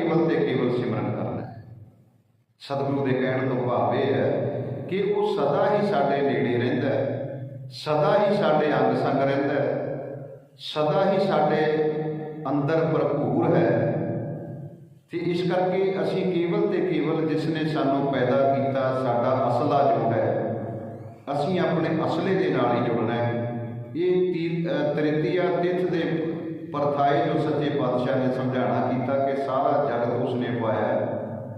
ਕੇਵਲ ਤੇ ਕੇਵਲ ਸਿਮਰਨ ਕਰਨਾ ਹੈ। ਸਤਿਗੁਰੂ ਦੇ ਕਹਿਣ ਤੋਂ ਭਾਵ ਇਹ ਹੈ ਕਿ ਉਹ ਸਦਾ ਹੀ ਸਾਡੇ ਨੇੜੇ ਰਹਿੰਦਾ ਹੈ, ਸਦਾ ਹੀ ਸਾਡੇ ਅੰਗ ਸੰਗ ਰਹਿੰਦਾ ਹੈ, ਸਦਾ ਹੀ ਸਾਡੇ ਅੰਦਰ ਭਰਪੂਰ ਹੈ। ਤੇ ਇਸ ਕਰਕੇ ਅਸੀਂ ਕੇਵਲ ਤੇ ਕੇਵਲ ਜਿਸ ਨੇ ਸਾਨੂੰ ਪੈਦਾ ਕੀਤਾ, ਸਾਡਾ ਅਸਲਾ ਜੋ ਹੈ। ਅਸੀਂ ਆਪਣੇ ਅਸਲੇ ਦੇ ਨਾਲ ਹੀ ਜੁੜਨਾ ਹੈ। ਇਹ ਤੀ- ਤ੍ਰਿਤੀਆ ਤਿਥ ਦੇ ਪਰਥਾਏ ਜੋ ਸੱਚੇ ਪਾਤਸ਼ਾਹ ਨੇ ਸਮਝਾਣਾ ਕੀਤਾ ਕਿ ਸਾਰਾ ਜਗਤ ਉਸਨੇ ਪਾਇਆ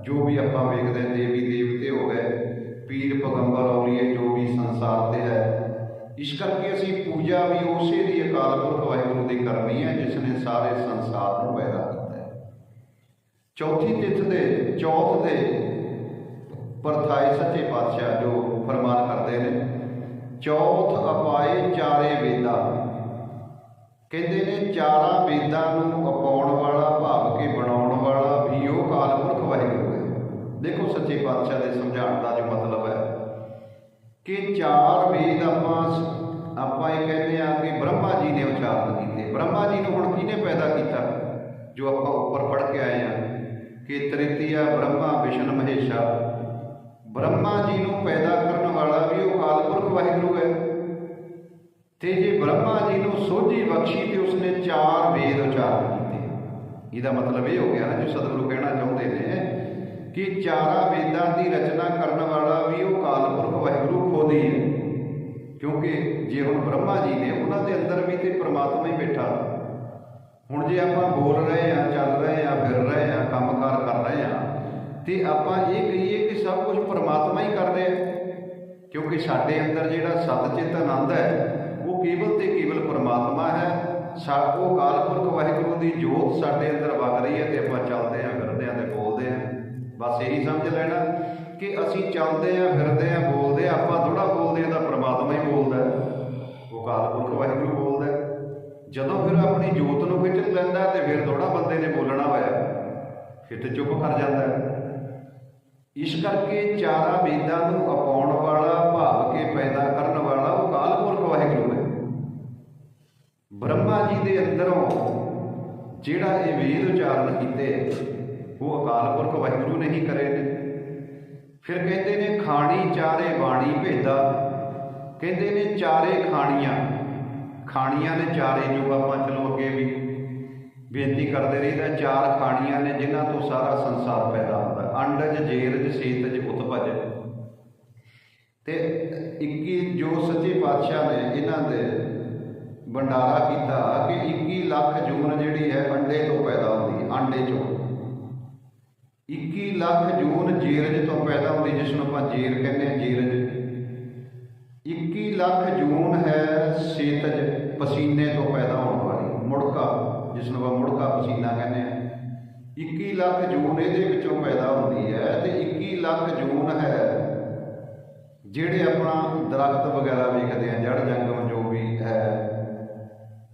ਜੋ ਵੀ ਆਪਾਂ ਵੇਖਦੇ ਹਾਂ, ਦੇਵੀ ਦੇਵਤੇ ਹੋ ਗਏ ਪੀਰ ਪਗੰਬਰ ਔਲੀਏ ਜੋ ਵੀ ਸੰਸਾਰ ਤੇ ਹੈ ਇਸ ਕਰਕੇ ਅਸੀਂ ਪੂਜਾ ਵੀ ਉਸੇ ਦੀ ਅਕਾਲ ਪੁਰਖ ਵਾਹਿਗੁਰੂ ਦੀ ਕਰਨੀ ਹੈ ਜਿਸ ਨੇ ਸਾਰੇ ਸੰਸਾਰ ਨੂੰ ਪੈਦਾ ਕੀਤਾ ਹੈ। ਚੌਥੀ ਤਿਥ ਦੇ ਚੌਥ ਦੇ ਪਰਥਾਏ ਸੱਚੇ ਪਾਤਸ਼ਾਹ ਜੋ ਫਰਮਾਨ ਕਰਦੇ ਨੇ ਚੌਥ ਅਪਾਏ ਚਾਰੇ ਵੇਦਾ। ਕਹਿੰਦੇ ਨੇ ਚਾਰਾਂ ਵੇਦਾਂ ਨੂੰ ਅਪਾਉਣ ਵਾਲਾ, ਭਾਵ ਕੇ ਬਣਾਉਣ ਵਾਲਾ ਵੀ ਉਹ ਕਾਲਪੁਰਖ ਵਾਹਿਗੁਰੂ ਹੈ। ਦੇਖੋ ਸੱਚੇ ਪਾਤਸ਼ਾਹ ਦੇ ਸਮਝਾਉਣ ਦਾ ਜੋ ਮਤਲਬ ਹੈ ਕਿ ਚਾਰ ਵੇਦ ਆਪਾਂ ਆਪਾਂ ਇਹ ਕਹਿੰਦੇ ਆ ਕਿ ਬ੍ਰਹਮਾ ਜੀ ਨੇ ਉਚਾਰਨ ਕੀਤੇ। ਬ੍ਰਹਮਾ ਜੀ ਨੂੰ ਹੁਣ ਕਿਹਨੇ ਪੈਦਾ ਕੀਤਾ? ਜੋ ਆਪਾਂ ਉੱਪਰ ਪੜ੍ਹ ਕੇ ਆਏ ਆ ਕਿ ਤ੍ਰਿਤੀਆ ਬ੍ਰਹਮਾ ਵਿਸ਼ਨ ਮਹੇਸ਼ਾ। ਬ੍ਰਹਮਾ ਜੀ ਨੂੰ ਪੈਦਾ ਕਰਨ ਵਾਲਾ ਵੀ ਉਹ ਕਾਲਪੁਰਖ ਵਾਹਿਗੁਰੂ ਹੈ। ਤੇ ਜੇ ਬ੍ਰਹਮਾ ਜੀ ਨੂੰ ਸੋਝੀ ਬਖਸ਼ੀ ਤੇ ਉਸਨੇ ਚਾਰ ਵੇਦ ਉਚਾਰਨ ਕੀਤੇ। ਇਹਦਾ ਮਤਲਬ ਇਹ ਹੋ ਗਿਆ ਨਾ ਜੋ ਸਤਿਗੁਰੂ ਕਹਿਣਾ ਚਾਹੁੰਦੇ ਨੇ ਕਿ ਚਾਰਾਂ ਵੇਦਾਂ ਦੀ ਰਚਨਾ ਕਰਨ ਵਾਲਾ ਵੀ ਉਹ ਕਾਲ ਪੁਰਖ ਵਾਹਿਗੁਰੂ ਖੁਦ ਹੀ ਹੈ। ਕਿਉਂਕਿ ਜੇ ਹੁਣ ਬ੍ਰਹਮਾ ਜੀ ਨੇ ਉਹਨਾਂ ਦੇ ਅੰਦਰ ਵੀ ਤੇ ਪ੍ਰਮਾਤਮਾ ਹੀ ਬੈਠਾ। ਹੁਣ ਜੇ ਆਪਾਂ ਬੋਲ ਰਹੇ ਆ ਚੱਲ ਰਹੇ ਆ ਫਿਰ ਰਹੇ ਆ ਕੰਮਕਾਰ ਕਰ ਰਹੇ ਆ ਤੇ ਆਪਾਂ ਇਹ ਕਹੀਏ ਕਿ ਸਭ ਕੁਝ ਪਰਮਾਤਮਾ ਹੀ ਕਰ ਰਿਹਾ ਕਿਉਂਕਿ ਸਾਡੇ ਅੰਦਰ ਜਿਹੜਾ ਸਤਚਿਤ ਆਨੰਦ ਹੈ ਉਹ ਕੇਵਲ ਤੇ ਕੇਵਲ ਪਰਮਾਤਮਾ ਹੈ। ਸਾਡੋ ਕਾਲਪੁਰਖ ਵਾਹਿਗੁਰੂ ਦੀ ਜੋਤ ਸਾਡੇ ਅੰਦਰ ਵਗ ਰਹੀ ਹੈ ਤੇ ਆਪਾਂ ਚੱਲਦੇ ਆਂ ਫਿਰਦੇ ਆਂ ਤੇ ਬੋਲਦੇ ਆਂ ਬਸ ਇਹੀ ਸਮਝ ਲੈਣਾ ਕਿ ਅਸੀਂ ਚੱਲਦੇ ਆਂ ਫਿਰਦੇ ਆਂ ਬੋਲਦੇ ਆਂ ਆਪਾਂ ਥੋੜਾ ਬੋਲਦੇ ਆਂ ਤਾਂ ਪ੍ਰਮਾਤਮਾ ਹੀ ਬੋਲਦਾ ਉਹ ਉਹ ਕਾਲਪੁਰਖ ਵਾਹਿਗੁਰੂ ਬੋਲਦਾ ਜਦੋਂ ਫਿਰ ਆਪਣੀ ਜੋਤ ਨੂੰ ਖਿੱਚ ਲੈਂਦਾ ਤੇ ਫਿਰ ਥੋੜਾ ਬੰਦੇ ਨੇ ਬੋਲਣਾ ਹੋਇਆ, ਫਿਰ ਤੇ ਚੁੱਪ ਕਰ ਜਾਂਦਾ ਇਸ ਕਰਕੇ ਚਾਰਾਂ ਵੇਦਾਂ ਨੂੰ ਅਪਾਉਣ ਵਾਲਾ, ਭਾਵ ਕੇ ਪੈਦਾ ਕਰਨ ਵਾਲਾ ਉਹ ਕਾਲਪੁਰਖ ਵਾਹਿਗੁਰੂ ਹੈ। ਬ੍ਰਹਮਾ ਜੀ ਦੇ ਅੰਦਰੋਂ ਜਿਹੜਾ ਇਹ ਵੇਦ ਉਚਾਰਨ ਕੀਤੇ, ਉਹ ਅਕਾਲ ਪੁਰਖ ਵਾਹਿਗੁਰੂ ਨੇ ਹੀ ਕਰੇ ਨੇ। ਫਿਰ ਕਹਿੰਦੇ ਨੇ, ਖਾਣੀ ਚਾਰੇ ਬਾਣੀ ਭੇਦਾ। ਕਹਿੰਦੇ ਨੇ, ਚਾਰੇ ਖਾਣੀਆਂ। ਖਾਣੀਆਂ ਨੇ ਚਾਰੇ ਜੋ ਆਪਾਂ ਚਲੋ ਅੱਗੇ ਵੀ ਬੇਨਤੀ ਕਰਦੇ ਰਹੀਦਾ, ਚਾਰ ਖਾਣੀਆਂ ਨੇ ਜਿਨ੍ਹਾਂ ਤੋਂ ਸਾਰਾ ਸੰਸਾਰ ਪੈਦਾ ਹੁੰਦਾ। ਅੰਡਜ, ਜੇਰਜ, ਸੇਤਜ, ਉਤਪਜ। ਤੇ 21 ਜੋ ਸੱਚੇ ਪਾਤਸ਼ਾਹ ਨੇ ਇਹਨਾਂ ਦੇ ਭੰਡਾਰਾ ਕੀਤਾ ਕਿ 21 ਲੱਖ ਜੂਨ ਜਿਹੜੀ ਹੈ ਅੰਡੇ ਤੋਂ ਪੈਦਾ ਹੁੰਦੀ ਹੈ ਅੰਡੇ ਚੋਂ। 21 ਲੱਖ ਜੂਨ ਜੀਰਜ ਤੋਂ ਪੈਦਾ ਹੁੰਦੀ, ਜਿਸ ਨੂੰ ਆਪਾਂ ਜੀਰ ਕਹਿੰਦੇ ਹਾਂ, ਜੀਰਜ। 21 ਲੱਖ ਜੂਨ ਹੈ ਸੇਤਜ, ਪਸੀਨੇ ਤੋਂ ਪੈਦਾ ਹੋਣ ਵਾਲੀ, ਮੁੜਕਾ, ਜਿਸ ਨੂੰ ਆਪਾਂ ਮੁੜਕਾ ਪਸੀਨਾ ਕਹਿੰਦੇ ਹਾਂ। 21 ਲੱਖ ਜੂਨ ਇਹਦੇ ਵਿੱਚੋਂ ਪੈਦਾ ਹੁੰਦੀ ਹੈ ਤੇ 21 ਲੱਖ ਜੂਨ ਹੈ ਜਿਹੜੇ ਆਪਣਾ ਦਰਖਤ ਵਗੈਰਾ ਵੇਖਦੇ ਆ ਜੜ ਜੰਗਮ ਜੋ ਵੀ ਹੈ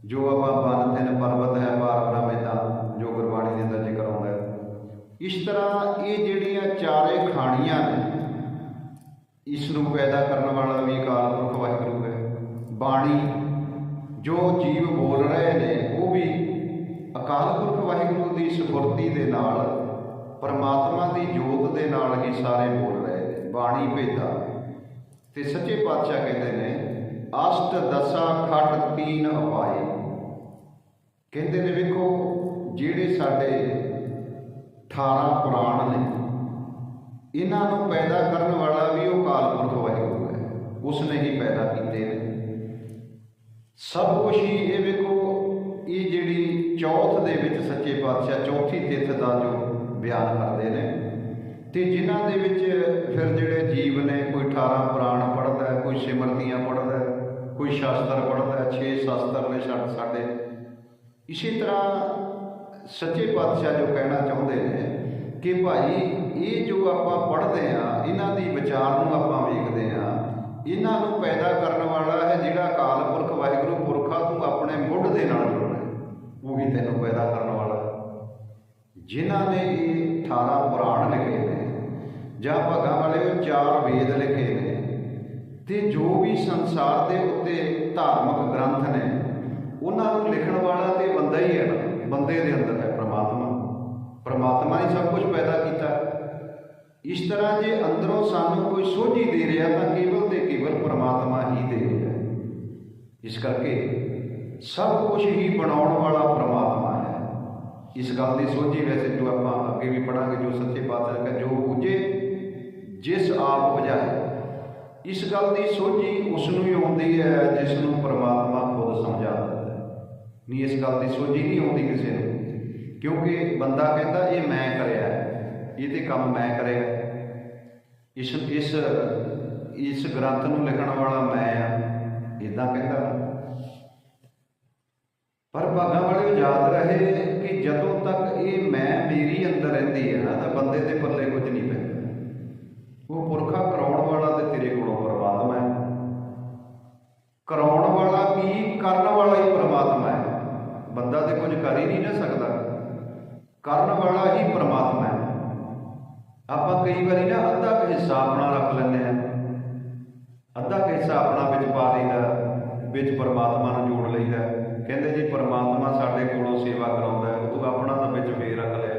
ਜੋ ਆਪਾਂ ਬਨ ਤਿੰਨ ਪਰਬਤ ਹੈ ਪਾਰ ਬ੍ਰਹਮੇਤਾ ਜੋ ਗੁਰਬਾਣੀ ਦੇ ਅੰਦਰ ਜ਼ਿਕਰ ਆਉਂਦਾ ਇਸ ਤਰ੍ਹਾਂ ਇਹ ਜਿਹੜੀਆਂ ਚਾਰੇ ਖਾਣੀਆਂ ਨੇ, ਇਸ ਨੂੰ ਪੈਦਾ ਕਰਨ ਵਾਲਾ ਵੀ ਅਕਾਲ ਪੁਰਖ ਵਾਹਿਗੁਰੂ ਹੈ। ਬਾਣੀ, ਜੋ ਜੀਵ ਬੋਲ ਰਹੇ ਨੇ, ਉਹ ਵੀ ਅਕਾਲ ਪੁਰਖ ਵਾਹਿਗੁਰੂ ਦੀ ਸਫੁਰਤੀ ਦੇ ਨਾਲ, ਪਰਮਾਤਮਾ ਦੀ ਜੋਤ ਦੇ ਨਾਲ ਹੀ ਸਾਰੇ ਬੋਲ ਰਹੇ ਨੇ। ਬਾਣੀ ਭੇਦਾ। ਤੇ ਸੱਚੇ ਪਾਤਸ਼ਾਹ ਕਹਿੰਦੇ ਨੇ, ਅਸ਼ਟ ਦਸਾ ਖਟ ਤੀਨ ਅਪਾਏ। ਕਹਿੰਦੇ ਨੇ ਵੇਖੋ, ਜਿਹੜੇ ਸਾਡੇ 18 ਪੁਰਾਣ ਨੇ, ਇਹਨਾਂ ਨੂੰ ਪੈਦਾ ਕਰਨ ਵਾਲਾ ਵੀ ਉਹ ਕਾਲਪੁਰਖ ਵਾਹਿਗੁਰੂ ਹੈ। ਉਸ ਨੇ ਹੀ ਪੈਦਾ ਕੀਤੇ ਨੇ। ਸਭ ਕੁਝ ਹੀ ਇਹ ਵੇਖੋ, ਇਹ ਜਿਹੜੀ ਚੌਥ ਦੇ ਵਿੱਚ ਸੱਚੇ ਪਾਤਸ਼ਾਹ, ਚੌਥੀ ਤਿੱਥ ਦਾ ਜੋ ਬਿਆਨ ਕਰਦੇ ਨੇ, ਤੇ ਜਿਨ੍ਹਾਂ ਦੇ ਵਿੱਚ ਫਿਰ ਜਿਹੜੇ ਜੀਵ ਨੇ, ਕੋਈ 18 ਪੁਰਾਣ ਪੜ੍ਹਦਾ ਕੋਈ ਸਿਮਰਤੀਆਂ ਪੜ੍ਹਦਾ ਕੋਈ ਸ਼ਾਸਤਰ ਪੜ੍ਹਦਾ ਹੈ 6 ਸ਼ਾਸਤਰ ਨੇ ਛੱਡ ਸਾਡੇ ਇਸੇ ਤਰ੍ਹਾਂ ਸੱਚੇ ਪਾਤਸ਼ਾਹ ਜੋ ਕਹਿਣਾ ਚਾਹੁੰਦੇ ਨੇ ਕਿ ਭਾਈ, ਇਹ ਜੋ ਆਪਾਂ ਪੜ੍ਹਦੇ ਆ ਇਹਨਾਂ ਦੀ ਵਿਚਾਰ ਨੂੰ ਆਪਾਂ ਵੇਖਦੇ ਆ ਇਹਨਾਂ ਨੂੰ ਪੈਦਾ ਕਰਨ ਵਾਲਾ ਹੈ ਜਿਹੜਾ ਅਕਾਲ ਪੁਰਖ ਵਾਹਿਗੁਰੂ ਪੁਰਖਾ ਤੂੰ ਆਪਣੇ ਮੁੱਢ ਦੇ ਨਾਲ ਜੋੜਿਆ ਉਹ ਵੀ ਤੈਨੂੰ ਪੈਦਾ ਕਰਨ ਵਾਲਾ ਜਿਨ੍ਹਾਂ ਨੇ ਇਹ 18 ਪੁਰਾਣ ਲਿਖੇ ਨੇ ਜਾਂ ਭਾਗਾਂ ਵਾਲੇ ਉਹ ਚਾਰ ਵੇਦ ਲਿਖੇ ਨੇ, ਤੇ ਜੋ ਵੀ ਸੰਸਾਰ ਦੇ ਉੱਤੇ ਧਾਰਮਿਕ ਗ੍ਰੰਥ ਨੇ ਉਹਨਾਂ ਨੂੰ ਲਿਖਣ ਵਾਲਾ ਤੇ ਬੰਦਾ ਹੀ ਹੈ ਨਾ, ਬੰਦੇ ਦੇ ਅੰਦਰ ਹੈ ਪ੍ਰਮਾਤਮਾ। ਪ੍ਰਮਾਤਮਾ ਹੀ ਇਸ ਤਰ੍ਹਾਂ ਜੇ ਅੰਦਰੋਂ ਸਾਨੂੰ ਕੋਈ ਸੋਝੀ ਦੇ ਰਿਹਾ ਤਾਂ ਕੇਵਲ ਤੇ ਕੇਵਲ ਪ੍ਰਮਾਤਮਾ ਹੀ ਦੇ ਰਿਹਾ ਇਸ ਕਰਕੇ ਸਭ ਕੁਝ ਹੀ ਬਣਾਉਣ ਵਾਲਾ ਪ੍ਰਮਾਤਮਾ ਹੈ। ਇਸ ਗੱਲ ਦੀ ਸੋਝੀ ਵੈਸੇ ਜੋ ਆਪਾਂ ਅੱਗੇ ਵੀ ਪੜਾਂਗੇ ਜੋ ਸੱਚੇ ਪਾਤਸ਼ਾਹ ਕਹੇ, ਜੋ ਉਜੇ ਜਿਸ ਆਪ ਬੁਝਾਏ, ਇਸ ਗੱਲ ਦੀ ਸੋਝੀ ਉਸ ਨੂੰ ਹੀ ਆਉਂਦੀ ਹੈ ਜਿਸ ਨੂੰ ਪਰਮਾਤਮਾ ਖੁਦ ਸਮਝਾ ਨਹੀਂ ਇਸ ਗੱਲ ਦੀ ਸੋਝੀ ਨਹੀਂ ਆਉਂਦੀ ਕਿਸੇ ਨੂੰ। ਕਿਉਂਕਿ ਬੰਦਾ ਕਹਿੰਦਾ, ਇਹ ਮੈਂ ਕਰਿਆ ਇਹ ਤੇ ਕੰਮ ਮੈਂ ਕਰਿਆ ਇਸ ਇਸ ਇਸ ਗ੍ਰੰਥ ਨੂੰ ਲਿਖਣ ਵਾਲਾ ਮੈਂ ਆ। ਇਦਾਂ ਕਹਿੰਦਾ ਪਰ ਭਾਗਾਂ ਵਾਲੇ ਯਾਦ ਰਹੇ ਕਿ ਜਦੋਂ ਤੱਕ ਇਹ ਮੈਂ ਮੇਰੀ ਅੰਦਰ ਰਹਿੰਦੀ ਹੈ ਨਾ, ਤਾਂ ਬੰਦੇ ਦੇ ਪੱਲੇ ਕੁਝ ਨਹੀਂ ਪੈਂਦਾ ਉਹ ਪੁਰਖਾ ਕਰਾਉਣ ਵਾਲਾ ਤੇ ਤੇਰੇ ਕੋਲੋਂ ਪਰਮਾਤਮਾ ਹੈ ਕਰਾਉਣ ਵਾਲਾ ਕੀ ਕਰਨ ਵਾਲਾ ਹੀ ਪਰਮਾਤਮਾ ਹੈ ਬੰਦਾ ਤੇ ਕੁਝ ਸਕਦਾ। ਕਰਨ ਵਾਲਾ ਹੀ ਪਰਮਾਤਮਾ ਹੈ। ਆਪਾਂ ਕਈ ਵਾਰੀ ਨਾ ਅੱਧਾ ਕੁ ਹਿੱਸਾ ਆਪਣਾ ਰੱਖ ਲੈਂਦੇ ਆ ਅੱਧਾ ਕੁ ਹਿੱਸਾ ਆਪਣਾ ਵਿੱਚ ਪਾ ਲਈਦਾ ਵਿੱਚ ਪਰਮਾਤਮਾ ਨੂੰ ਜੋੜ ਲਈਦਾ। ਕਹਿੰਦੇ ਜੀ, ਪਰਮਾਤਮਾ ਸਾਡੇ ਕੋਲੋਂ ਸੇਵਾ ਕਰਾਉਂਦਾ ਹੈ, ਤੂੰ ਆਪਣਾ ਤਾਂ ਵਿੱਚ ਫੇਰ ਰੱਖ ਲਿਆ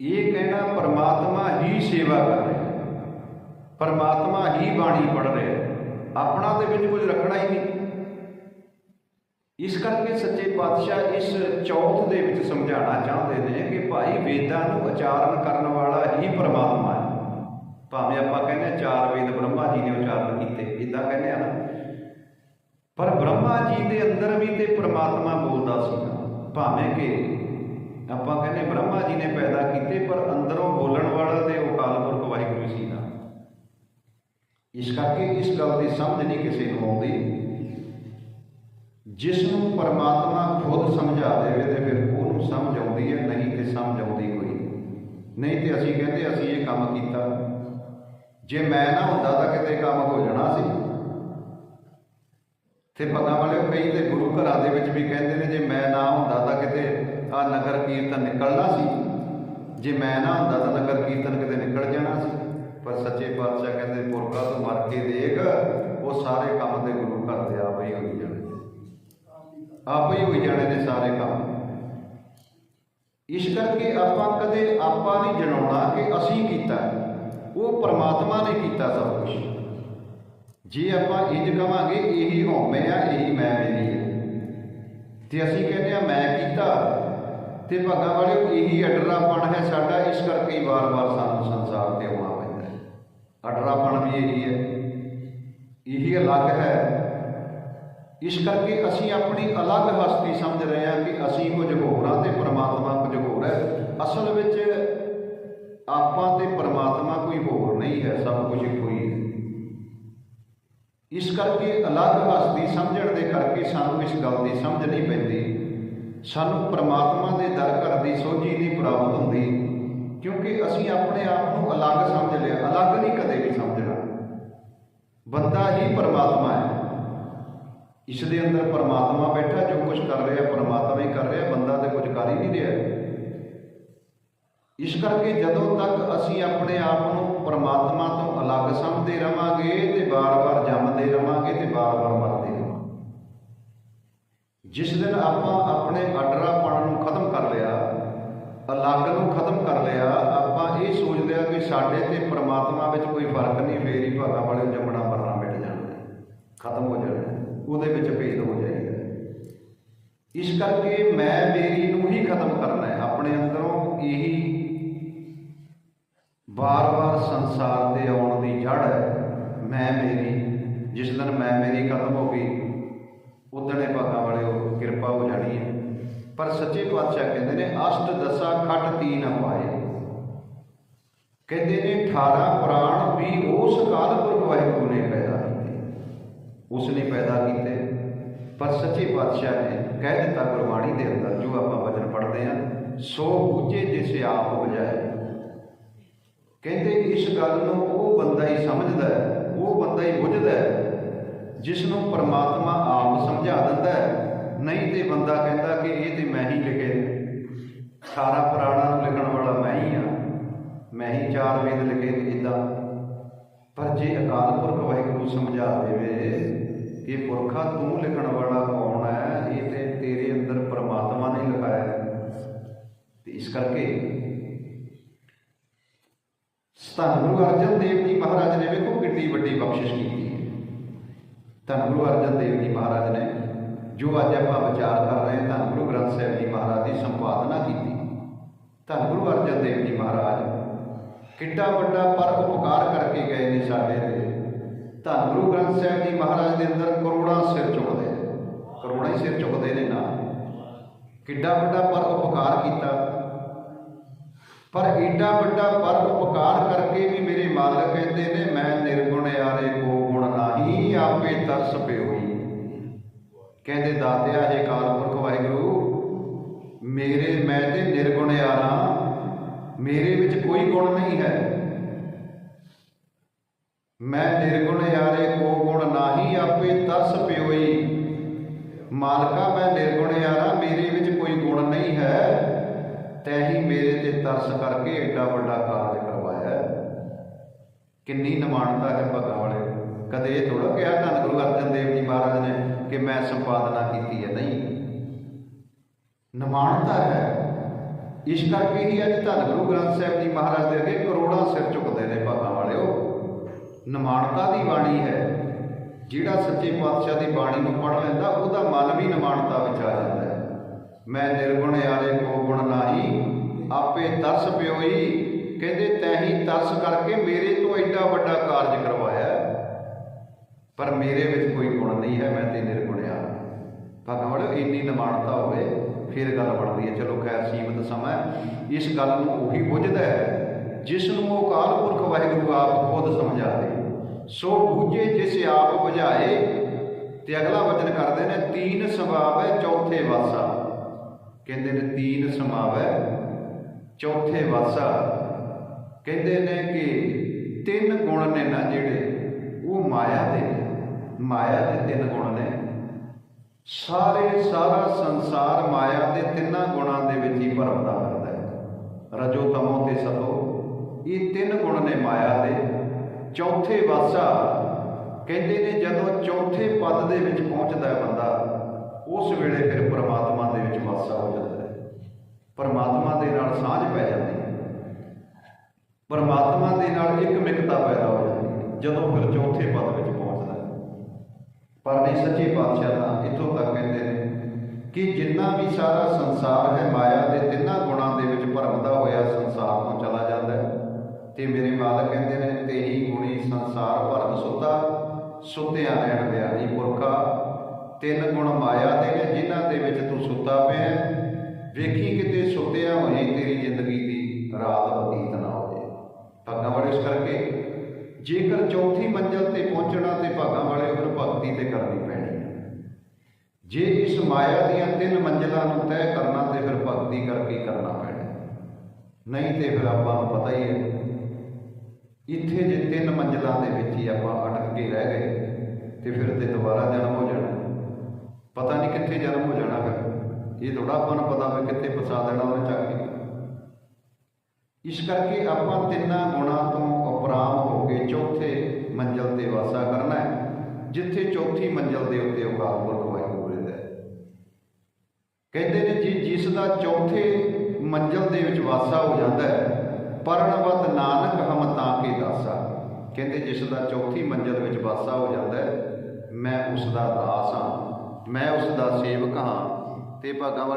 ਇਹ ਕਹਿਣਾ ਪਰਮਾਤਮਾ ਹੀ ਸੇਵਾ ਕਰ ਰਿਹਾ ਪਰਮਾਤਮਾ ਹੀ ਬਾਣੀ ਪੜ ਰਿਹਾ ਆਪਣਾ ਦੇ ਵਿੱਚ ਕੁਝ ਰੱਖਣਾ ਹੀ ਨਹੀਂ। ਇਸ ਕਰਕੇ ਸੱਚੇ ਪਾਤਸ਼ਾਹ ਇਸ ਚੌਥ ਦੇ ਵਿੱਚ ਸਮਝਾਉਣਾ ਚਾਹੁੰਦੇ ਨੇ ਕਿ ਭਾਈ ਵੇਦਾਂ ਨੂੰ ਉਚਾਰਨ ਕਰਨ ਵਾਲਾ ਹੀ ਪਰਮਾਤਮਾ ਹੈ। ਭਾਵੇਂ ਆਪਾਂ ਕਹਿੰਦੇ ਹਾਂ ਚਾਰ ਵੇਦ ਬ੍ਰਹਮਾ ਜੀ ਨੇ ਉਚਾਰਨ ਕੀਤੇ ਇਦਾਂ ਕਹਿੰਦੇ ਆ ਨਾ। ਪਰ ਬ੍ਰਹਮਾ ਜੀ ਦੇ ਅੰਦਰ ਵੀ ਤੇ ਪਰਮਾਤਮਾ ਬੋਲਦਾ ਸੀ ਭਾਵੇਂ ਕਿ ਆਪਾਂ ਕਹਿੰਦੇ ਬ੍ਰਹਮਾ ਜੀ ਨੇ ਪੈਦਾ ਕੀਤੇ, ਪਰ ਅੰਦਰੋਂ ਬੋਲਣ ਵਾਲਾ ਤੇ ਉਹ ਅਕਾਲ ਪੁਰਖ ਵਾਹਿਗੁਰੂ ਸੀ ਨਾ ਇਸ ਕਰਕੇ ਇਸ ਗੱਲ ਦੀ ਸਮਝ ਨਹੀਂ ਕਿਸੇ ਨੂੰ ਆਉਂਦੀ। ਜਿਸ ਨੂੰ ਪਰਮਾਤਮਾ ਖੁਦ ਸਮਝਾ ਦੇਵੇ ਤੇ ਫਿਰ ਉਹਨੂੰ ਸਮਝ ਆਉਂਦੀ ਹੈ, ਨਹੀਂ ਤੇ ਸਮਝ ਆਉਂਦੀ ਕੋਈ ਨਹੀਂ। ਨਹੀਂ ਤੇ ਅਸੀਂ ਕਹਿੰਦੇ ਅਸੀਂ ਇਹ ਕੰਮ ਕੀਤਾ। ਜੇ ਮੈਂ ਨਾ ਹੁੰਦਾ ਤਾਂ ਕਿਤੇ ਕੰਮ ਹੋ ਜਾਣਾ ਸੀ। ਤੇ ਪਤਾ ਵਾਲੇ ਕਈ ਤੇ ਗੁਰੂ ਘਰਾਂ ਦੇ ਵਿੱਚ ਵੀ ਕਹਿੰਦੇ ਨੇ, ਜੇ ਮੈਂ ਨਾ ਹੁੰਦਾ ਤਾਂ ਕਿਤੇ ਆ ਨਗਰ ਕੀਰਤਨ ਨਿਕਲਣਾ ਸੀ। ਜੇ ਮੈਂ ਨਾ ਹੁੰਦਾ ਤਾਂ ਨਗਰ ਕੀਰਤਨ ਕਿਤੇ ਨਿਕਲ ਜਾਣਾ ਸੀ। ਪਰ ਸੱਚੇ ਪਾਤਸ਼ਾਹ ਕਹਿੰਦੇ, ਪੁਰਖਾ ਤੋਂ ਮਰ ਕੇ ਦੇਖ, ਉਹ ਸਾਰੇ ਕੰਮ ਤੇ ਗੁਰੂ ਘਰ ਦੇ ਆ ਹੀ ਹੋਈ ਜਾਣੇ ਆਪ ਹੀ ਹੋਈ ਜਾਣੇ ਨੇ ਸਾਰੇ ਕੰਮ। ਇਸ ਕਰਕੇ ਆਪਾਂ ਕਦੇ ਆਪਾਂ ਨਹੀਂ ਜਣਾਉਣਾ ਕਿ ਅਸੀਂ ਕੀਤਾ ਉਹ ਪਰਮਾਤਮਾ ਨੇ ਕੀਤਾ ਸਭ ਕੁਝ ਜੇ ਆਪਾਂ ਇੰਜ ਕਵਾਂਗੇ, ਇਹੀ ਹਉਮੈ ਆ ਇਹੀ ਮੈਂ ਮੇਰੀ ਹੈ। ਤੇ ਅਸੀਂ ਕਹਿੰਦੇ ਆ ਮੈਂ ਕੀਤਾ। ਤੇ ਭਾਗਾਂ ਵਾਲਿਓ, ਇਹੀ ਅਡਰਾਪਣ ਹੈ ਸਾਡਾ, ਇਸ ਕਰਕੇ ਹੀ ਵਾਰ-ਵਾਰ ਸਾਨੂੰ ਸੰਸਾਰ ਤੇ ਆਉਣਾ ਪੈਂਦਾ ਹੈ। ਅਡਰਾਪਣ ਵੀ ਇਹੀ ਹੈ। ਇਹੀ ਅਲੱਗ ਹੈ। ਇਸ ਕਰਕੇ ਅਸੀਂ ਆਪਣੀ ਅਲੱਗ ਹਸਤੀ ਸਮਝ ਰਹੇ ਹਾਂ ਕਿ ਅਸੀਂ ਕੁਝ ਹੋਰ ਹਾਂ ਤੇ ਪਰਮਾਤਮਾ ਕੁਝ ਹੋਰ ਹੈ। ਅਸਲ ਵਿੱਚ ਆਪਾਂ ਤੇ ਪਰਮਾਤਮਾ ਕੋਈ ਹੋਰ ਨਹੀਂ ਹੈ, ਸਭ ਕੁਝ ਇੱਕੋ ਹੀ ਹੈ। ਇਸ ਕਰਕੇ ਅਲੱਗ ਹਸਤੀ ਸਮਝਣ ਦੇ ਕਰਕੇ ਸਾਨੂੰ ਇਸ ਗੱਲ ਦੀ ਸਮਝ ਨਹੀਂ ਪੈਂਦੀ। ਸਾਨੂੰ ਪਰਮਾਤਮਾ ਦੇ ਦਰ ਘਰ ਦੀ ਸੋਝੀ ਨਹੀਂ ਪ੍ਰਾਪਤ ਹੁੰਦੀ, ਕਿਉਂਕਿ ਅਸੀਂ ਆਪਣੇ ਆਪ ਨੂੰ ਅਲੱਗ ਸਮਝ ਲਿਆ, ਅਲੱਗ ਨਹੀਂ ਕਦੇ ਵੀ ਸਮਝਣਾ। ਬੰਦਾ ਹੀ ਪਰਮਾਤਮਾ ਹੈ। ਇਸ ਦੇ ਅੰਦਰ ਪਰਮਾਤਮਾ ਬੈਠਾ, ਜੋ ਕੁਝ ਕਰ ਰਿਹਾ, ਪਰਮਾਤਮਾ ਹੀ ਕਰ ਰਿਹਾ, ਬੰਦਾ ਤੇ ਕੁਝ ਕਰ ਹੀ ਨਹੀਂ ਰਿਹਾ। ਇਸ ਕਰਕੇ ਜਦੋਂ ਤੱਕ ਅਸੀਂ ਆਪਣੇ ਆਪ ਨੂੰ ਪਰਮਾਤਮਾ ਤੋਂ ਅਲੱਗ ਸਮਝਦੇ ਰਵਾਂਗੇ ਤੇ ਬਾਰ-ਬਾਰ ਜੰਮਦੇ ਰਵਾਂਗੇ ਤੇ ਬਾਰ-ਬਾਰ ਮਰਦੇ ਰਵਾਂਗੇ। ਜਿਸ ਦਿਨ ਆਪਾਂ ਆਪਣੇ ਅਡਰਾਪਣ ਨੂੰ ਖਤਮ ਕਰ ਲਿਆ, ਅਲੱਗ ਨੂੰ ਖਤਮ ਕਰ ਲਿਆ, ਆਪਾਂ ਇਹ ਸੋਚਦੇ ਆ ਕਿ ਸਾਡੇ ਤੇ ਪਰਮਾਤਮਾ ਵਿੱਚ ਕੋਈ ਫ਼ਰਕ ਨਹੀਂ, ਫੇਰ ਹੀ ਭਾਗਾਂ ਵਾਲੇ ਜੰਮਣਾ, ਮਰਨਾ, ਮਿਟ ਜਾਣਾ, ਖਤਮ ਹੋ ਜਾਣਾ। ਉਹਦੇ ਵਿੱਚ ਭੇਦ ਹੋ ਜਾਏਗਾ। ਇਸ ਕਰਕੇ ਮੈਂ ਮੇਰੀ ਨੂੰ ਹੀ ਖਤਮ ਕਰਨਾ ਹੈ। ਆਪਣੇ ਅੰਦਰੋਂ ਇਹੀ ਬਾਰ-ਬਾਰ ਸੰਸਾਰ ਦੇ ਆਉਣ ਦੀ ਜੜ ਹੈ ਮੈਂ ਮੇਰੀ, ਜਿਸ ਦਿਨ ਮੈਂ ਮੇਰੀ ਖਤਮ ਹੋ ਗਈ, ਉਦਣੇ ਭਾਗਾਂ ਵਾਲੇ ਉਹ ਕਿਰਪਾ ਹੋ ਜਾਣੀ ਹੈ। ਪਰ ਸੱਚੇ ਪਾਤਸ਼ਾਹ ਕਹਿੰਦੇ ਨੇ, ਅਸ਼ਟ ਦਸਾ ਖੱਟ ਤੀਨ ਪਾਏ। ਕਹਿੰਦੇ ਨੇ 18 ਪ੍ਰਾਣ ਵੀ ਉਸ ਕਾਲ ਪੁਰਖ ਵਾਹਿਗੁਰੂ ਨੇ ਪੈਦਾ ਉਸ ਨੇ ਪੈਦਾ ਕੀਤੇ। ਪਰ ਸੱਚੇ ਪਾਤਸ਼ਾਹ ਨੇ ਕਹਿ ਦਿੱਤਾ ਗੁਰਬਾਣੀ ਦੇ ਅੰਦਰ, ਜੋ ਆਪਾਂ ਵਚਨ ਪੜ੍ਹਦੇ ਹਾਂ, ਸੋ ਬੂਝੇ ਜਿਸ ਆਪ ਬਜਾਏ ਕਹਿੰਦੇ ਇਸ ਗੱਲ ਨੂੰ ਉਹ ਬੰਦਾ ਹੀ ਸਮਝਦਾ ਹੈ, ਉਹ ਬੰਦਾ ਹੀ ਬੁਝਦਾ ਹੈ ਜਿਸ ਨੂੰ ਪਰਮਾਤਮਾ ਆਪ ਸਮਝਾ ਦਿੰਦਾ ਹੈ। ਨਹੀਂ ਤੇ ਬੰਦਾ ਕਹਿੰਦਾ ਕਿ ਇਹ ਤੇ ਮੈਂ ਹੀ ਲਿਖੇ ਨੇ। ਸਾਰਾ ਪੁਰਾਣਾ ਲਿਖਣ ਵਾਲਾ ਮੈਂ ਹੀ ਆ ਮੈਂ ਹੀ ਚਾਰ ਵੇਦ ਲਿਖੇ ਨੇ ਇਦਾਂ ਪਰ ਜੇ ਅਕਾਲ ਪੁਰਖ ਵਾਹਿਗੁਰੂ ਸਮਝਾ ਦੇਵੇ ਕਿ ਪੁਰਖਾ ਤੂੰ ਲਿਖਣ ਵਾਲਾ ਕੌਣ ਹੈ, ਇਹ ਤੇ ਤੇਰੇ ਅੰਦਰ ਪਰਮਾਤਮਾ ਨੇ ਲਿਖਾਇਆ ਹੈ। ਤੇ ਇਸ ਕਰਕੇ ਧੰਨ ਗੁਰੂ ਅਰਜਨ ਦੇਵ ਜੀ ਮਹਾਰਾਜ ਨੇ ਵੇਖੋ ਕਿੰਨੀ ਵੱਡੀ ਬਖਸ਼ਿਸ਼ ਕੀਤੀ ਹੈ। ਧੰਨ ਗੁਰੂ ਅਰਜਨ ਦੇਵ ਜੀ ਮਹਾਰਾਜ ਨੇ ਜੋ ਅੱਜ ਆਪਾਂ ਵਿਚਾਰ ਕਰ ਰਹੇ ਹਾਂ, ਧੰਨ ਗੁਰੂ ਗ੍ਰੰਥ ਸਾਹਿਬ ਜੀ ਮਹਾਰਾਜ ਦੀ ਸੰਪਾਦਨਾ ਕੀਤੀ। ਧੰਨ ਗੁਰੂ ਅਰਜਨ ਦੇਵ ਜੀ ਮਹਾਰਾਜ ਕਿੱਡਾ ਵੱਡਾ ਪਰ ਉਪਕਾਰ ਕਰਕੇ ਗਏ ਨੇ ਸਾਡੇ ਤੇ ਧੰਨ ਗੁਰੂ ਗ੍ਰੰਥ ਸਾਹਿਬ ਜੀ ਮਹਾਰਾਜ ਦੇ ਅੰਦਰ ਕਰੋੜਾਂ ਸਿਰ ਝੁਕਦੇ ਨੇ। ਕਰੋੜਾਂ ਹੀ ਸਿਰ ਝੁਕਦੇ ਨੇ ਨਾ ਕਿੱਡਾ ਵੱਡਾ ਪਰ ਉਪਕਾਰ ਕੀਤਾ। ਪਰ ਏਡਾ ਵੱਡਾ ਪਰ ਉਪਕਾਰ ਕਰਕੇ ਵੀ ਮੇਰੇ ਮਾਲਕ ਕਹਿੰਦੇ ਨੇ, ਮੈਂ ਨਿਰਗੁਣ ਯਾਰੇ ਕੋ ਗੁਣ ਨਾਹੀ, ਆਪੇ ਤਰਸ ਪਿਓਈ ਕਹਿੰਦੇ ਦਾਤਿਆ ਇਹ ਕਾਲ ਪੁਰਖ ਵਾਹਿਗੁਰੂ, ਮੇਰੇ ਮੈਂ ਤੇ ਨਿਰਗੁਣ ਯਾਰਾਂ ਮੇਰੇ ਵਿੱਚ ਕੋਈ ਗੁਣ ਨਹੀਂ ਹੈ। ਮੈਂ ਨਿਰਗੁਣ ਯਾਰੇ ਕੋ ਗੁਣ ਨਾਹੀ, ਆਪੇ ਤਰਸ ਪਿਓਈ। ਮਾਲਕਾ, ਮੈਂ ਨਿਰਗੁਣ ਯਾਰਾ, ਮੇਰੇ ਵਿੱਚ ਕੋਈ ਗੁਣ ਨਹੀਂ ਹੈ। ਤੈਹੀ ਮੇਰੇ ਤੇ ਤਰਸ ਕਰਕੇ ਏਡਾ ਵੱਡਾ ਕਾਰਜ ਕਰਵਾਇਆ। ਕਿੰਨੀ ਨਿਮਾਣਤਾ ਹੈ ਭਗਤ ਵਾਲੇ। ਕਦੇ ਇਹ ਥੋੜਾ ਕਿਹਾ ਧੰਨ ਗੁਰੂ ਅਰਜਨ ਦੇਵ ਜੀ ਮਹਾਰਾਜ ਨੇ ਕਿ ਮੈਂ ਸੰਪਾਦਨਾ ਕੀਤੀ ਹੈ। ਨਹੀਂ। ਨਿਮਾਣਤਾ ਹੈ। ਇਸ ਕਰਕੇ ਹੀ ਅੱਜ ਧੰਨ ਗੁਰੂ ਗ੍ਰੰਥ ਸਾਹਿਬ ਜੀ ਮਹਾਰਾਜ ਦੇ ਅੱਗੇ ਕਰੋੜਾਂ ਸਿਰ ਝੁਕਦੇ ਨੇ ਭਗਾਂ ਵਾਲਿਓ। ਨਿਮਾਣਤਾ ਦੀ ਬਾਣੀ ਹੈ। ਜਿਹੜਾ ਸੱਚੇ ਪਾਤਸ਼ਾਹ ਦੀ ਬਾਣੀ ਨੂੰ ਪੜ੍ਹ ਲੈਂਦਾ, ਉਹਦਾ ਮਨ ਵੀ ਨਿਮਾਣਤਾ ਵਿੱਚ ਆ ਜਾਂਦਾ ਹੈ। ਮੈਂ ਨਿਰਗੁਣ ਯਾਰੇ ਕੋ ਗੁਣ ਨਾਹੀ, ਆਪੇ ਤਰਸ ਪਿਓਈ, ਕਹਿੰਦੇ ਤੈਹੀ ਤਰਸ ਕਰਕੇ ਮੇਰੇ ਤੋਂ ਐਡਾ ਵੱਡਾ ਕਾਰਜ ਕਰਵਾਇਆ ਪਰ ਮੇਰੇ ਵਿੱਚ ਕੋਈ ਗੁਣ ਨਹੀਂ ਹੈ, ਮੈਂ ਤੇ ਨਿਰਗੁਣ ਆ ਭਾਗਾਂ ਭਗਵਾਨ ਇੰਨੀ ਨਿਮਾਣਤਾ ਹੋਵੇ ਫਿਰ ਗੱਲ ਬਣਦੀ ਹੈ। ਚਲੋ ਖੈਰ, ਸੀਮਤ ਸਮਾਂ ਇਸ ਗੱਲ ਨੂੰ ਉਹੀ ਬੁੱਝਦਾ ਹੈ ਜਿਸ ਨੂੰ ਉਹ ਅਕਾਲ ਪੁਰਖ ਵਾਹਿਗੁਰੂ ਆਪ ਖੁਦ ਸਮਝਾ ਦੇ ਸੋ ਬੁੱਝੇ ਜਿਸ ਆਪ ਬੁਝਾਏ ਤੇ ਅਗਲਾ ਵਚਨ ਕਰਦੇ ਨੇ, ਤੀਨ ਸਵਾਬ ਹੈ ਚੌਥੇ ਵਾਸਾ। ਕਹਿੰਦੇ ਨੇ ਤੀਨ ਸਮਾਵ ਹੈ ਚੌਥੇ ਵਾਸਾ। ਕਹਿੰਦੇ ਨੇ ਕਿ ਤਿੰਨ ਗੁਣ ਨੇ ਨਾ ਜਿਹੜੇ, ਉਹ ਮਾਇਆ ਦੇ ਨੇ। ਮਾਇਆ ਦੇ ਤਿੰਨ ਗੁਣ ਨੇ। ਸਾਰੇ ਸਾਰਾ ਸੰਸਾਰ ਮਾਇਆ ਦੇ ਤਿੰਨਾਂ ਗੁਣਾਂ ਦੇ ਵਿੱਚ ਹੀ ਭਰਮਦਾ ਫਿਰਦਾ ਹੈ। ਰਜੋ ਤਮੋ ਤੇ ਸਤੋ। ਇਹ ਤਿੰਨ ਗੁਣ ਨੇ ਮਾਇਆ ਦੇ। ਚੌਥੇ ਵਾਸਾ ਕਹਿੰਦੇ ਨੇ ਜਦੋਂ ਚੌਥੇ ਪਦ ਦੇ ਵਿੱਚ ਪਹੁੰਚਦਾ ਹੈ ਬੰਦਾ, ਉਸ ਵੇਲੇ ਫਿਰ ਪਰਮਾਤਮਾ ਦੇ ਵਿੱਚ ਵਾਸਾ ਹੋ ਜਾਂਦਾ ਹੈ। ਪਰਮਾਤਮਾ ਦੇ ਨਾਲ ਸਾਂਝ ਪੈ ਜਾਂਦੀ ਹੈ। ਪਰਮਾਤਮਾ ਦੇ ਨਾਲ ਇੱਕ ਮਿਕਤਾ ਪੈਦਾ ਹੋ ਜਾਂਦੀ ਹੈ, ਜਦੋਂ ਫਿਰ ਚੌਥੇ ਪਦ ਵਿੱਚ ਪਰ ਨਹੀਂ ਸੱਚੇ ਪਾਤਸ਼ਾਹ ਤਾਂ ਇੱਥੋਂ ਤੱਕ ਕਹਿੰਦੇ ਨੇ ਕਿ ਜਿੰਨਾ ਵੀ ਸਾਰਾ ਸੰਸਾਰ ਹੈ ਮਾਇਆ ਦੇ ਤਿੰਨਾਂ ਗੁਣਾਂ ਦੇ ਵਿੱਚ ਭਰਮਦਾ ਹੋਇਆ ਸੰਸਾਰ ਤੋਂ ਚਲਾ ਜਾਂਦਾ ਹੈ। ਤੇ ਮੇਰੇ ਮਾਲਕ ਕਹਿੰਦੇ ਨੇ ਤੇਰੀ ਗੁਣੀ ਸੰਸਾਰ ਭਰਮ ਸੁੱਤਾ ਸੁੱਤਿਆ ਰਹਿਣ ਵਿਆਹੀ ਪੁਰਖਾ। ਤਿੰਨ ਗੁਣ ਮਾਇਆ ਦੇ ਨੇ, ਜਿਨ੍ਹਾਂ ਦੇ ਵਿੱਚ ਤੂੰ ਸੁੱਤਾ ਪਿਆ ਵੇਖੀ ਕਿਤੇ ਸੁੱਤਿਆ ਹੋਏ ਤੇਰੀ ਜ਼ਿੰਦਗੀ ਦੀ ਰਾਤ ਬਤੀਤ ਨਾ ਹੋਵੇ। ਜਾਏ ਭਾਗਾਂ ਵਾਲੇ ਇਸ ਕਰਕੇ ਜੇਕਰ ਚੌਥੀ ਮੰਜ਼ਲ ਤੇ ਪਹੁੰਚਣਾ ਤੇ ਭਾਗਾਂ ਵਾਲੇ ਫਿਰ ਭਗਤੀ ਤੇ ਕਰਨੀ ਪੈਣੀ ਹੈ। ਜੇ ਇਸ ਮਾਇਆ ਦੀਆਂ ਤਿੰਨ ਮੰਜ਼ਲਾਂ ਨੂੰ ਤੈਅ ਕਰਨਾ ਤੇ ਫਿਰ ਭਗਤੀ ਕਰਕੇ ਕਰਨਾ ਪੈਣਾ ਨਹੀਂ ਤੇ ਫਿਰ ਆਪਾਂ ਨੂੰ ਪਤਾ ਹੀ ਹੈ, ਇੱਥੇ ਜੇ ਤਿੰਨ ਮੰਜ਼ਲਾਂ ਦੇ ਵਿੱਚ ਹੀ ਆਪਾਂ ਅਟਕ ਕੇ ਰਹਿ ਗਏ ਤੇ ਫਿਰ ਤੇ ਦੁਬਾਰਾ ਜਨਮ ਹੋ ਜਾਣਾ। ਪਤਾ ਨਹੀਂ ਕਿੱਥੇ ਜਨਮ ਹੋ ਜਾਣਾ ਫਿਰ। ਇਹ ਥੋੜਾ ਆਪਾਂ ਨੂੰ ਪਤਾ ਵੀ ਕਿੱਥੇ ਫਸਾ ਦੇਣਾ ਉਹਨੇ ਚੱਕ ਕੇ। ਇਸ ਕਰਕੇ ਆਪਾਂ ਤਿੰਨਾਂ ਗੁਣਾਂ ਤੋਂ ਉਪਰਾਮ ਹੋ ਕੇ ਚੌਥੇ ਮੰਜ਼ਲ ਤੇ ਵਾਸਾ ਕਰਨਾ ਹੈ, ਜਿੱਥੇ ਚੌਥੀ ਮੰਜ਼ਲ ਦੇ ਉੱਤੇ ਅਕਾਲ ਪੁਰਖ ਵਾਹਿਗੁਰੂ ਰਹਿੰਦਾ ਕਹਿੰਦੇ ਨੇ ਜੀ, ਜਿਸ ਦਾ ਚੌਥੇ ਮੰਜ਼ਲ ਦੇ ਵਿੱਚ ਵਾਸਾ ਹੋ ਜਾਂਦਾ ਹੈ ਪਰਣਵਤ ਨਾਨਕ ਹਮ ਤਾਂ ਕੇ ਦਾਸਾ। ਕਹਿੰਦੇ ਜਿਸ ਦਾ ਚੌਥੀ ਮੰਜ਼ਲ ਵਿੱਚ ਵਾਸਾ ਹੋ ਜਾਂਦਾ ਹੈ, ਮੈਂ ਉਸ ਦਾ ਦਾਸ ਹਾਂ, ਮੈਂ ਉਸ ਦਾ ਸੇਵਕ ਹਾਂ ਤੇ ਭਾਗਾਂ ਵਾਲੇ